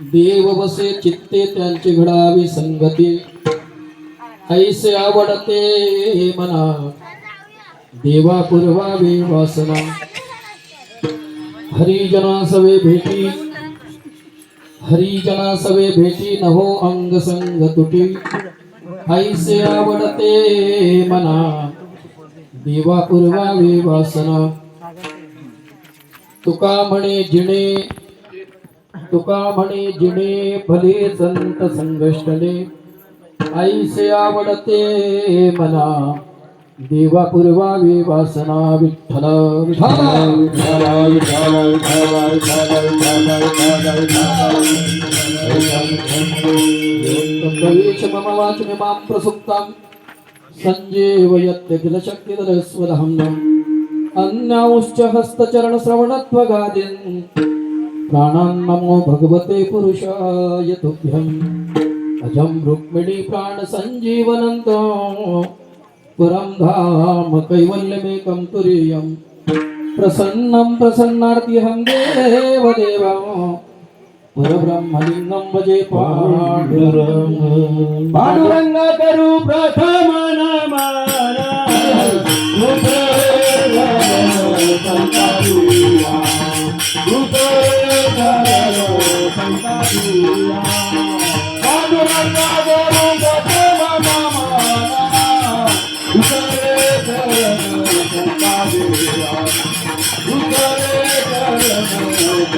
देव बसे चित्ते त्यांचे घडावी संगती. ऐसे आवडते मना. देवा पुरवावी वासना. हरिजना सवे भेटी. हरिजना सवे भेटी नहो अंग संग तुटी. ऐसे आवडते मना. देवा पुरवावी वासना. तुका म्हणे जिणे तुका म्हणे जिणे भले संत संगष्टले ऐसे आवडते मला. देवा पुरवावी वासना विठ्ठल विठ्ठल. प्रवेश मम वाचमे मां प्रसुप्तां. सञ्जीवयत्य शक्तिदरस्वदहम् अन्यांश्च हस्तचरणश्रवणत्वगादीन्. प्राणान् नमो भगवते पुरुषाय तुभ्यम्। अजं रुक्मिणी प्राणसञ्जीवनन्तो पुरं धाम कैवल्यमेकं तुरीयम्। प्रसन्नं प्रसन्नार्तिहं देवदेवम् परब्रह्मलिंगं भजे पांडुरंग पांडुरंग करू प्रथम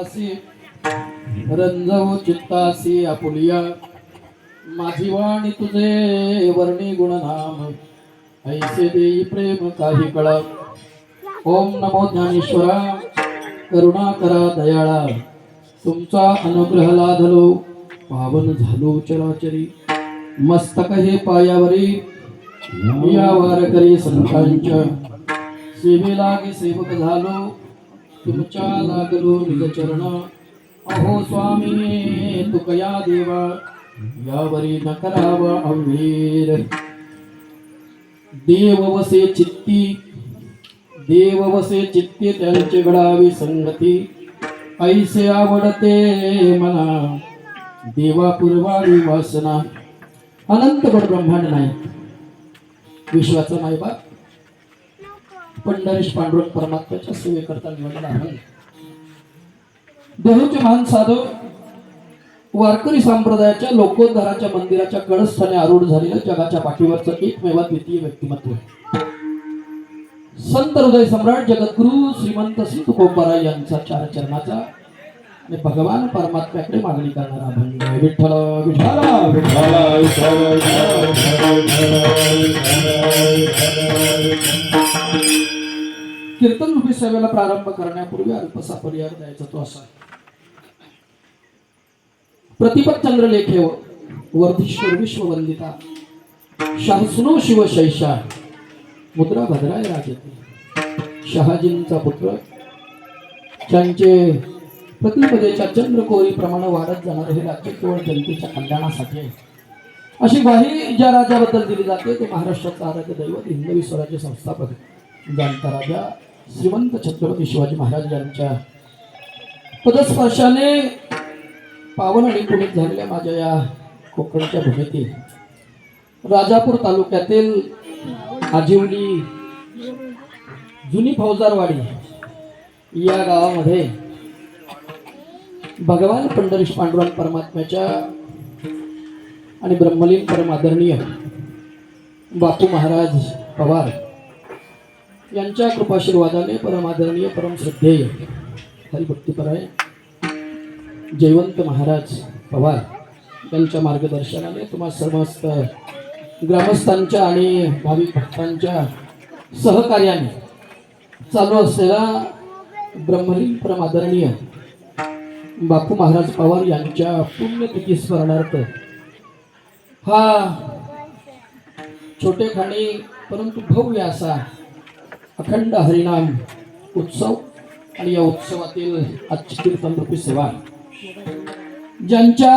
मानेल रंजव चित्तासी आपुलिया माझी वाणी तुझे वर्णी गुणनाम ऐसे देई प्रेम काही कळा ओम नमो ज्ञानेश्वरा करुणा करा दयाळा. तुमचा अनुग्रह लाधलो पावन झालो चराचरी. मस्तक हे पायावरी या वारकरी संतांच्या. सेवेलागी सेवक झालो तुमच्या लागलो निज चरण अहो स्वामी तुकया देवा? यावरी न करावा अवीर देव वसे चित्ती देव वसे चित्ती त्यांचे घडावी संगती. ऐसे आवडते मना देवा पूर्वावी वासना. अनंत गड ब्रह्मांड नाही. विश्वाचा नाही बा. पंढरीश पांडुरंग परमात्म्याच्या सेवेकरता निवडला आहे देहूचे महान साधव वारकरी संप्रदायाच्या लोकोद्धाराच्या मंदिराच्या कडस्थाने आरूढ झालेलं जगाच्या पाठीवरचं एकमेव द्वितीय व्यक्तिमत्व आहे संत हृदय सम्राट जगद्गुरु श्रीमंत श्री तुकोबाराय यांचा चार चरणाचा आणि भगवान परमात्म्याकडे मागणी करणारा अभंग आहे. विठ्ठल विठ्ठल सेवेला प्रारंभ करण्यापूर्वी अल्पसा पर्याय द्यायचा तो असा प्रतिपत चंद्रलेखेव वर्धीश्वर विश्ववंदिता शाहसुनो शिव शैशा मुद्रा भद्राय राजते. शहाजींचा पुत्र त्यांचे प्रतिपदेच्या चंद्रकोरीप्रमाणे वाढत जाणारे हे राज्य केवळ जनतेच्या कल्याणासाठी आहे. अशी ग्वाही ज्या राजाबद्दल दिली जाते ते महाराष्ट्राचा आराध्य दैवत हिंदवी स्वराज्य संस्थापक जाणता राजा श्रीमंत छत्रपती शिवाजी महाराज यांच्या पदस्पर्शाने पावन आणि पुणित झालेल्या माझ्या या कोकणच्या भूमीतील राजापूर तालुक्यातील आजिवली जुनी फौजारवाडी या गावामध्ये भगवान पंढरीश पांडुरंग परमात्म्याच्या आणि ब्रह्मलीन परमादरणीय बापू महाराज पवार यांच्या कृपाशीर्वादाने परमादरणीय परमश्रद्धेय हरिभक्तीपराय जयवंत महाराज पवार यांच्या मार्गदर्शनाने तुम्हा समस्त ग्रामस्थांच्या आणि भाविक भक्तांच्या सहकार्याने चालू असलेला ब्रह्मलीन परमादरणीय बापू महाराज पवार यांच्या पुण्यतिथी स्मरणार्थ हा छोटेखाणी परंतु भव्य असा अखंड हरिनाम उत्सव आणि या उत्सवातील आजची कीर्तनरूपी सेवा ज्यांच्या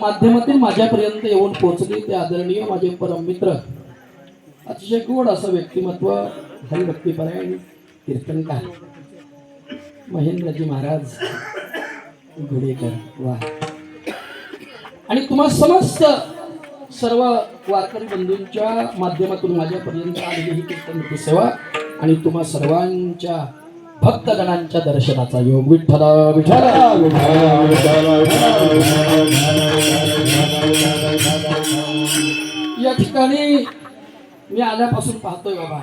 माध्यमातून माझ्यापर्यंत येऊन पोहोचली ते आदरणीय माझे परममित्र अतिशय गोड असं व्यक्तिमत्व हरिभक्तीपरायण कीर्तनकार महेंद्रजी महाराज घुडेकर वा. आणि तुम्हा समस्त सर्व वारकरी बंधूंच्या माध्यमातून माझ्यापर्यंत आलेली ही कीर्तनरूपी सेवा आणि तुम्हा सर्वांच्या भक्तगणांच्या दर्शनाचा योग विठ्ठल विठ्ठल या ठिकाणी मी आल्यापासून पाहतोय बाबा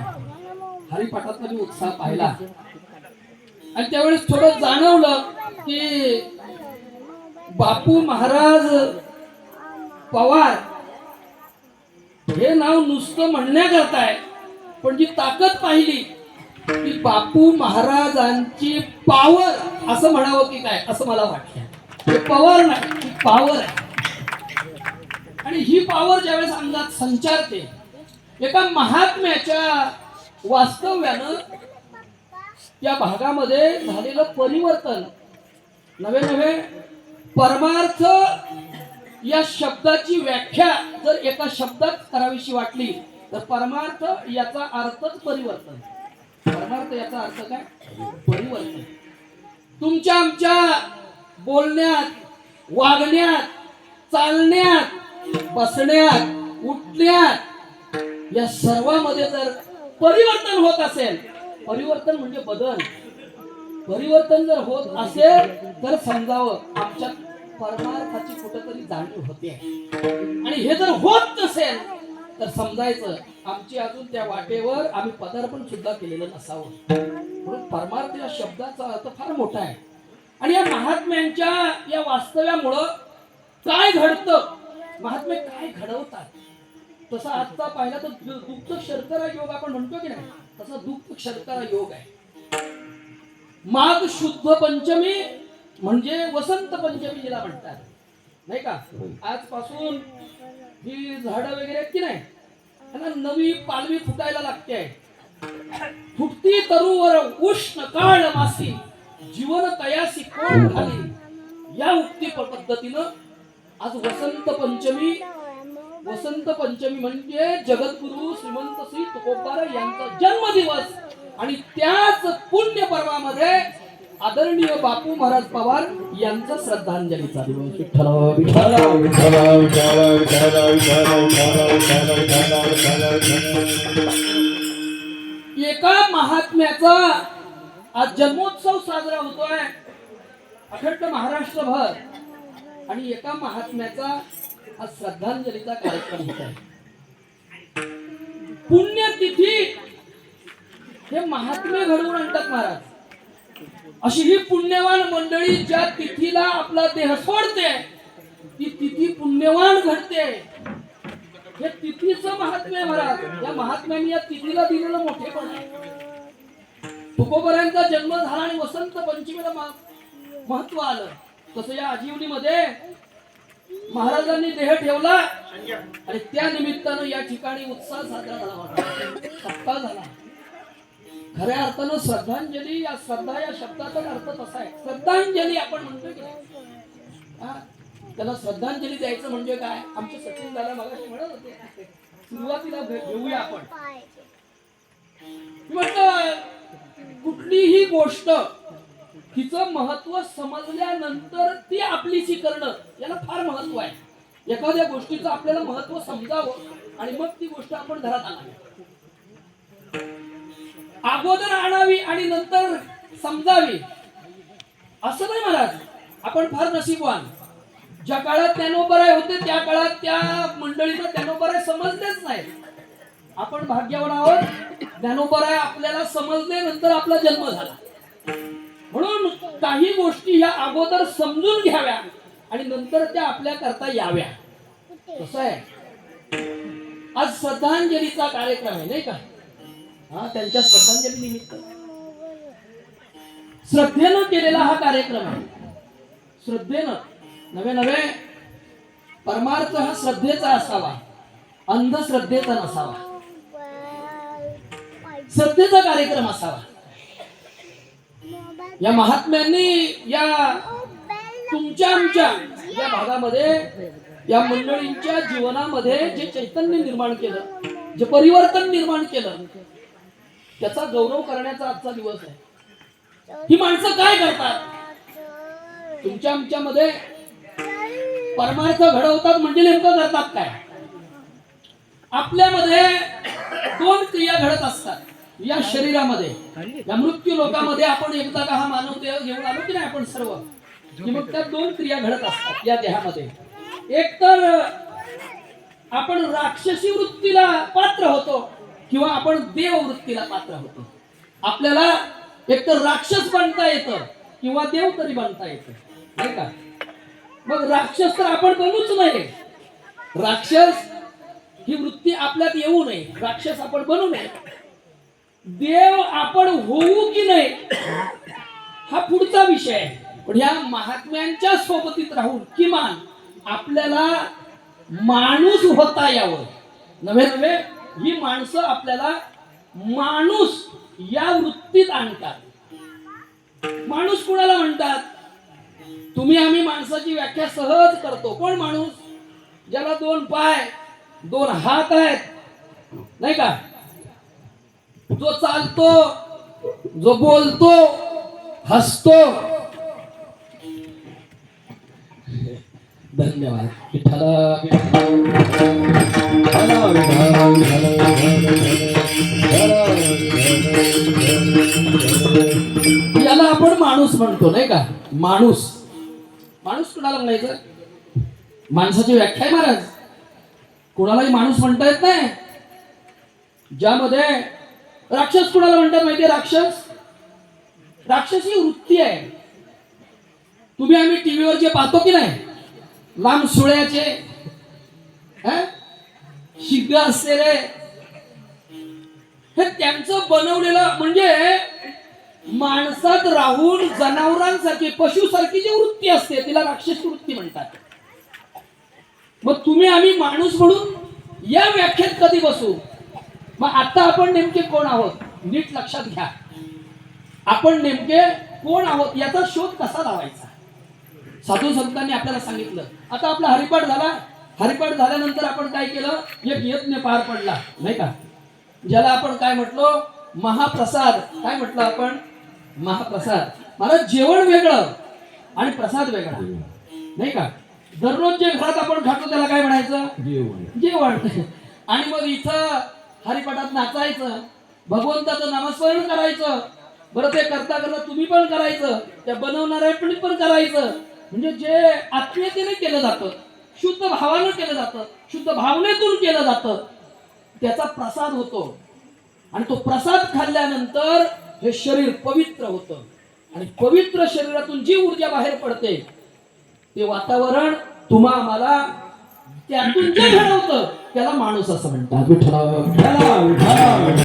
हरिपाठातला मी उत्साह पाहिला. आणि त्यावेळेस थोडं जाणवलं की बापू महाराज पवार हे नाव नुसतं म्हणण्याकरता आहे पण जी ताकद पाहिली की बापू महाराजांची पावर असं म्हणावं की काय? असं मला वाटलं पॉवर पवार नाही पावर आहे. आणि ही पावर ज्यावेळेस अंगात संचारते एका महात्म्याच्या वास्तव्यानं या भागामध्ये झालेलं परिवर्तन नवे नवे परमार्थ या शब्दाची व्याख्या जर एका शब्दात करावीशी वाटली तर परमार्थ याचा अर्थच परिवर्तन. परमार्थ याचा अर्थ काय? परिवर्तन. तुमच्या आमच्या बोलण्यात वागण्यात चालण्यात बसण्यात उठण्यात या सर्वामध्ये जर परिवर्तन होत असेल परिवर्तन म्हणजे बदल. परिवर्तन जर होत असेल तर समजावं आमच्या परमार्थाची कुठेतरी जाणीव होते. आणि हे जर होत नसेल तर समजायचं आमची अजून त्या वाटेवर आम्ही पदार्पण सुद्धा केलेलं नसावं. म्हणून परमार्थ या शब्दाचा अर्थ फार मोठा आहे. आणि या महात्म्यांच्या या वास्तव्यामुळं काय घडतं? महात्मे काय घडवतात? तसा आजचा पाहिला तर दु- दुग्ध शर्करा योग आपण म्हणतो की नाही? तसा दुग्ध शर्करा योग आहे. माघ शुद्ध पंचमी म्हणजे वसंत पंचमी जिला म्हणतात. नाही का? आजपासून ही झाडं वगैरे आहेत की नाही? त्यांना नवी पालवी फुटायला लागते. फुटती तरुवर उष्ण काळ मासी जीवन तयासी कोण खाली या उक्ती पद्धतीनं आज वसंत पंचमी वसंत पंचमी म्हणजे जगद्गुरु श्रीमंत श्री तुकोबार यांचा जन्मदिवस. आणि त्याच पुण्य पर्वामध्ये आदरणीय बापू महाराज पवार यांचा श्रद्धांजलीचा दिवस विठ्ठल विठ्ठल एका महात्म्याचा आज जन्मोत्सव साजरा होतोय अखंड महाराष्ट्रभर आणि एका महात्म्याचा आज श्रद्धांजलीचा कार्यक्रम होत आहे पुण्यतिथी हे महात्मे घडवून आणतात महाराज अशी ही पुण्यवान मंडळी ज्या तिथीला आपला देह सोडते ती तिथी पुण्यवान घडते. हे तिथीचं महात्म्य महाराज. या महात्म्याने या तिथीला दिलेलं मोठेपण आहे. तुकोबऱ्यांचा जन्म झाला आणि वसंत पंचमीला महत्त्व आलं. तसं या आजीवनीमध्ये महाराजांनी देह ठेवला आणि त्या निमित्तानं या ठिकाणी उत्साह साजरा झाला. महाराज. झाला. खऱ्या अर्थानं श्रद्धांजली या श्रद्धा या शब्दाचा अर्थ तसा आहे. श्रद्धांजली आपण म्हणतो की त्याला श्रद्धांजली द्यायचं म्हणजे काय? आमचे सचिन दादा मला म्हणत होते. सुरुवातीला घेऊया आपण. म्हटलं कुठलीही गोष्ट तिचं महत्त्व समजल्यानंतर ती आपलीची करणं याला फार महत्त्व आहे. एखाद्या गोष्टीचं आपल्याला महत्त्व समजावं आणि मग ती गोष्ट आपण घरात आणावी. अगोदर आणावी आणि नंतर समजावी. असं नाही महाराज. आपण फार नशीबवान. ज्या काळात ज्ञानोपराय होते त्या काळात त्या मंडळीनं ज्ञानोबराय समजलेच नाही. आपण भाग्यवान आहोत. ज्ञानोबराय आपल्याला नंतर आपला जन्म झाला. म्हणून काही गोष्टी ह्या अगोदर समजून घ्याव्या आणि नंतर त्या आपल्या करता याव्या. कसं आहे? आज श्रद्धांजलीचा कार्यक्रम आहे नाही का? हा त्यांच्या श्रद्धांजली निमित्त. श्रद्धेनं केलेला हा कार्यक्रम आहे. श्रद्धेनं नवे नवे परमार्थ हा श्रद्धेचा असावा. अंधश्रद्धेचा नसावा. श्रद्धेचा कार्यक्रम असावा. या महात्म्यांनी या तुमच्या आमच्या या भागामध्ये या मंडळींच्या जीवनामध्ये जे चैतन्य निर्माण केलं जे परिवर्तन निर्माण केलं त्याचा गौरव करण्याचा आजचा दिवस आहे. ही माणसं काय करतात? तुमच्या आमच्या मध्ये परमार्थ घडवतात म्हणजे नेमकं करतात काय? आपल्यामध्ये दोन क्रिया घडत असतात. या शरीरामध्ये. या मृत्यू लोकामध्ये आपण एकदा का हा मानव देह घेऊन आलो की नाही आपण सर्व? की मग त्या दोन क्रिया घडत असतात या देहामध्ये. एक तर आपण राक्षसी वृत्तीला पात्र होतो. किंवा आपण देव वृत्तीला पात्र होतो. आपल्याला एक तर राक्षस बनता येतं किंवा देव तरी बनता येतं. नाही का? मग राक्षस तर आपण बनूच नाही राक्षस ही वृत्ती आपल्यात येऊ नये. राक्षस आपण बनू नये. देव आपण होऊ की नाही हा पुढचा विषय आहे. पण या महात्म्यांच्या सोबतीत राहून किमान आपल्याला माणूस होता यावं. नव्हे नव्हे? ही माणसं आपल्याला माणूस या वृत्तीत आणतात. माणूस कुणाला म्हणतात? तुम्ही आम्ही माणसाची व्याख्या सहज करतो. कोण माणूस? ज्याला दोन पाय दोन हात आहेत. नाही का? जो चालतो जो बोलतो हसतो धन्यवाद. विठ्ठल, याला आपण माणूस म्हणतो नाही का? माणूस. माणूस कुणाला म्हणायचं? माणसाची व्याख्या आहे महाराज. कुणालाही माणूस म्हणता येत नाही. ज्यामध्ये राक्षस कुणाला म्हणतात माहितीये राक्षस? राक्षस ही वृत्ती आहे. तुम्ही आम्ही टीव्हीवर जे पाहतो की नाही लांब सुळ्याचे हं? शिग असलेले. हे त्यांचं बनवलेलं म्हणजे माणसात राहून जनावरांसारखी पशुसारखी जी वृत्ती असते तिला राक्षस वृत्ती म्हणतात. मग तुम्ही आम्ही माणूस म्हणून या व्याख्यात कधी बसू? मग आता आपण नेमके कोण आहोत? नीट लक्षात घ्या. आपण नेमके कोण आहोत? याचा शोध कसा लावायचा? साधू संतांनी आपल्याला सांगितलं. आता आपला हरिपाठ झाला. हरिपाठ झाल्यानंतर आपण काय केलं? एक यज्ञ पार पडला. नाही का? ज्याला आपण काय म्हटलो? महाप्रसाद. काय म्हटलं आपण? महाप्रसाद. मला जेवण वेगळं आणि प्रसाद वेगळा. नाही का? दररोज जे घरात आपण खातो त्याला काय म्हणायचं? जेवण. जेवण. आणि मग इथं हरिपाठात नाचायचं. भगवंताचं नामस्मरण करायचं. बरं ते करता करता तुम्ही पण करायचं. त्या बनवणाऱ्या पण करायचं. म्हणजे जे आत्मीयतेने केलं जातं शुद्ध भावानं केलं जातं शुद्ध भावनेतून केलं जातं त्याचा प्रसाद होतो. आणि तो प्रसाद खाल्ल्यानंतर हे शरीर पवित्र होतं. आणि पवित्र शरीरातून जी ऊर्जा बाहेर पडते ते वातावरण तुम्हा आम्हाला त्यातून जे घडवतं त्याला माणूस असं म्हणतात.